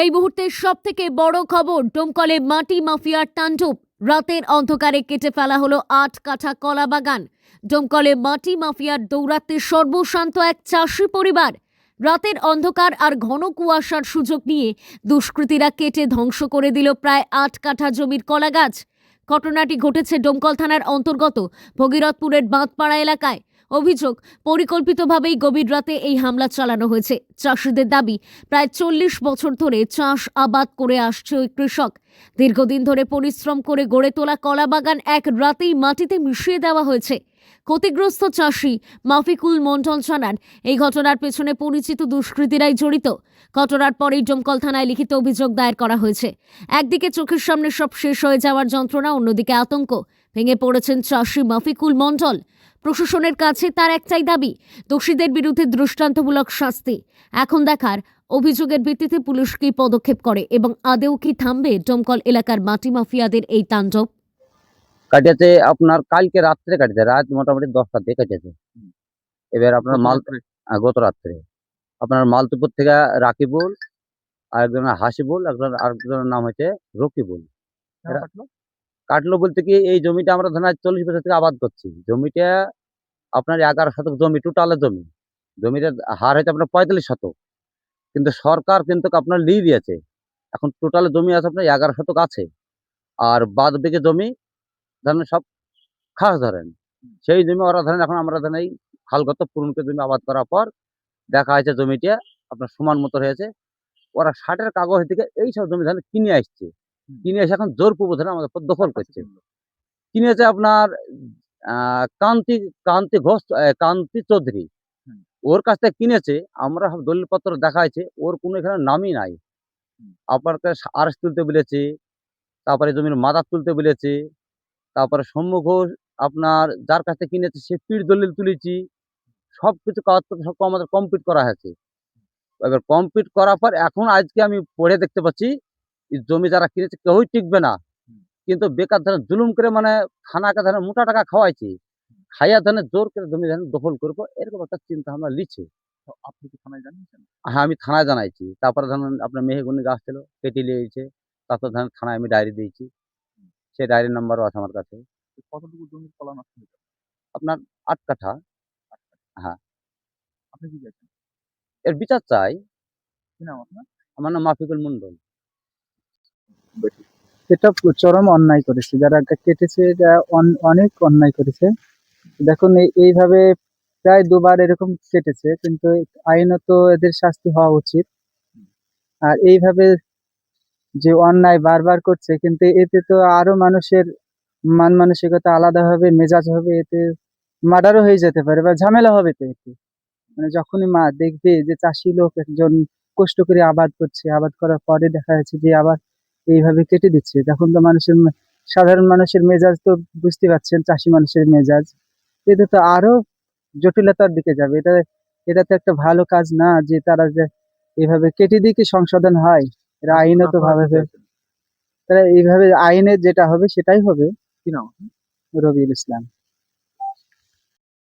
এই মুহূর্তের সব থেকে বড় খবর, ডোমকলে মাটি মাফিয়ার তাণ্ডব। রাতের অন্ধকারে কেটে ফেলা হলো আট কাঠা কলা বাগান। ডোমকলে মাটি মাফিয়ার দৌরাত্মে সর্বশান্ত এক চাষি পরিবার। রাতের অন্ধকার আর ঘন কুয়াশার সুযোগ নিয়ে দুষ্কৃতীরা কেটে ধ্বংস করে দিল প্রায় আট কাঠা জমির কলা গাছ ঘটনাটি ঘটেছে ডোমকল থানার অন্তর্গত ভগীরথপুরের বাঁধপাড়া এলাকায়। অভিযোগ, পরিকল্পিতভাবেই গভীর রাতে এই হামলা চালানো হয়েছে। চাষিদের দাবি, প্রায় চল্লিশ বছর ধরে চাষ আবাদ করে আসছে ওই কৃষক। দীর্ঘদিন ধরে পরিশ্রম করে গড়ে তোলা কলা বাগান এক রাতেই মাটিতে মিশিয়ে দেওয়া হয়েছে। ক্ষতিগ্রস্ত চাষি মাফিকুল মন্ডল জানান, এই ঘটনার পেছনে পরিচিত দুষ্কৃতীরাই জড়িত। ঘটনার পরেই ডোমকল থানায় লিখিত অভিযোগ দায়ের করা হয়েছে। একদিকে চোখের সামনে সব শেষ হয়ে যাওয়ার যন্ত্রণা, অন্যদিকে আতঙ্ক। ভেঙে পড়েছেন চাষি মাফিকুল মন্ডল প্রশাসনের কাছে তার একটাই দাবি দোষীদের বিরুদ্ধে দৃষ্টান্তমূলক শাস্তি। এখন দেখার অভিযোগের ভিত্তিতে পুলিশ কি পদক্ষেপ করে এবং আদেও কি থামবে ডোমকল এলাকার মাটি মাফিয়াদের এই তাণ্ডব? কাটিয়েছে আপনার কালকে রাত্রে কাটিয়েছে রাত মোটামুটি দশটা দিয়ে কাটিয়েছে। এবার আপনার মাল হ্যাঁ, গত রাত্রে আপনার মালতুপুর থেকে রাকিবুল আর একজনের হাসিবুল একজন আরেকজনের নাম হচ্ছে রকিবুল। কাটলো বলতে কি, এই জমিটা আমরা ধরেন চল্লিশ বছর থেকে আবাদ করছি। জমিটা আপনার এগারো শতক জমি টোটালের জমি। জমিটার হার হয়েছে আপনার পঁয়তাল্লিশ শতক। কিন্তু সরকার কিন্তু আপনার লিয়ে দিয়েছে। এখন টোটাল জমি আছে আপনার এগারো শতক আছে। আর বাদ দিকে জমি ধরেন সব খাস ধরেন। সেই জমি ওরা ধরেন এখন আমরা ধরেন এই খালগত পূরণকে জমি আবাদ করার পর দেখা হয়েছে জমিটা আপনার সমান মতো হয়েছে। ওরা ষাটের কাগজ থেকে এই সব জমি ধরেন কিনে আসছে। কিনে এসে এখন জোরপূর্বক ধরেন আমাদের দখল করছে কিনেছে আপনার আহ, কান্তি কান্তি ঘোষ কান্তি চৌধুরী। ওর কাছ থেকে কিনেছে আমরা সব দলিলপত্র দেখাইছে ওর কোনো এখানে নামই নাই। আপনার কাছে আরস তুলতে বলেছে তারপরে জমির মাদার তুলতে বলেছে তারপরে সৌম্য ঘোষ আপনার যার কাছ থেকে কিনেছে সে পিঠ দলিল তুলেছি সব কিছু কাগজপত্র সব আমাদের কমপ্লিট করা হয়েছে। এবার কমপ্লিট করার পর এখন আজকে আমি পড়ে দেখতে পাচ্ছি জমি যারা কিনেছে কেউই টিকবে না। কিন্তু বেকার ধরেন জুলুম করে মানে থানাকে ধরেন মোটা টাকা খাওয়াইছে খাইয়া ধরেন জোর করে জমি ধরেন দখল করব এরকম একটা চিন্তা ভাবনা লিচ্ছে তো আপনি কি থানায় জানিয়েছেন? হ্যাঁ আমি থানায় জানাইছি। তারপরে ধরেন আপনার মেহেগুনি গাছ ছিল কেটে নিয়েছে তারপর ধরেন থানায় আমি ডায়েরি দিয়েছি। সেই ডায়েরির নাম্বারও আছে আমার কাছে। কতটুকু জমির কলা নষ্ট হয়েছে আপনার আট কাঠা। হ্যাঁ। আপনি কি চাইছেন? এর বিচার চাই। কি নাম আপনার? আমার নাম মাফিকুল মন্ডল। এটা চরম অন্যায় করেছে। যারা কেটেছে এটা অন- অনেক অন্যায় করেছে। দেখুন, এই- এইভাবে প্রায় দুবার এরকম কেটেছে, কিন্তু আইনত এদের শাস্তি হওয়া উচিত। আর এইভাবে যে অন্যায় বারবার করছে, কিন্তু এতে তো আরও মানুষের মান মানসিকতা আলাদা হবে, মেজাজ হবে, এতে মার্ডারও হয়ে যেতে পারে বা ঝামেলা হবে তো এতে। মানে যখনই মা দেখবে যে চাষি লোক একজন কষ্ট করে আবাদ করছে, আবাদ করার পরে দেখা যাচ্ছে যে আবার এইভাবে কেটে দিচ্ছে। তখন তো মানুষের সাধারণ মানুষের মেজাজ তো বুঝতে পারছেন চাষি মানুষের মেজাজ। এতে তো আরও জটিলতার দিকে যাবে। এটা এটা তো একটা ভালো কাজ না যে তারা যে এইভাবে কেটে দিয়ে কি সংশোধন হয়? এরা আইনত ভাবে তারা এইভাবে আইনের যেটা হবে সেটাই হবে। কি নাম রবিউল ইসলাম।